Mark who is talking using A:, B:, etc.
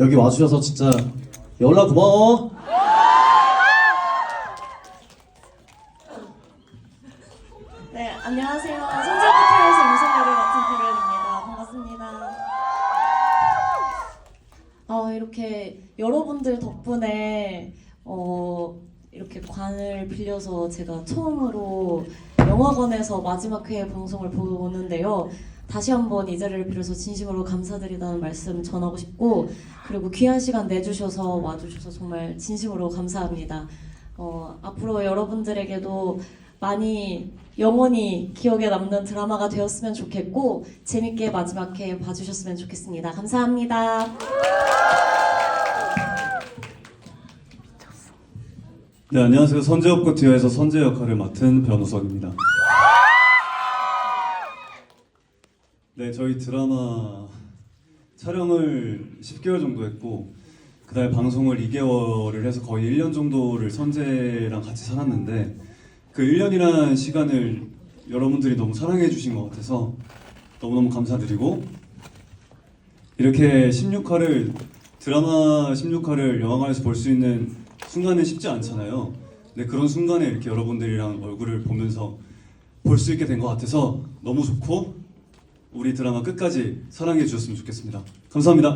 A: 여기 와주셔서 진짜 연락 고마워.
B: 네, 안녕하세요. 선제호텔에서 임성열을 맡은 도련입니다. 반갑습니다. 어, 이렇게 여러분들 덕분에 어, 이렇게 관을 빌려서 제가 처음으로 영화관에서 마지막 회의 방송을 보는데요. 다시 한번 이 자리를 빌어서 진심으로 감사드리다는 말씀 전하고 싶고 그리고 귀한 시간 내주셔서 와주셔서 정말 진심으로 감사합니다. 어, 앞으로 여러분들에게도 많이 영원히 기억에 남는 드라마가 되었으면 좋겠고 재밌게 마지막 회 봐주셨으면 좋겠습니다. 감사합니다.
C: 네, 안녕하세요. 선제업과 디어에서 선제 역할을 맡은 변우석입니다. 네, 저희 드라마 촬영을 10개월 정도 했고 그다음에 방송을 2개월을 해서 거의 1년 정도를 선제랑 같이 살았는데 그 1년이라는 시간을 여러분들이 너무 사랑해 주신 것 같아서 너무너무 감사드리고 이렇게 16화를 드라마 16화를 영화관에서 볼 수 있는 순간은 쉽지 않잖아요. 근데 그런 순간에 이렇게 여러분들이랑 얼굴을 보면서 볼 수 있게 된 것 같아서 너무 좋고 우리 드라마 끝까지 사랑해 주셨으면 좋겠습니다. 감사합니다.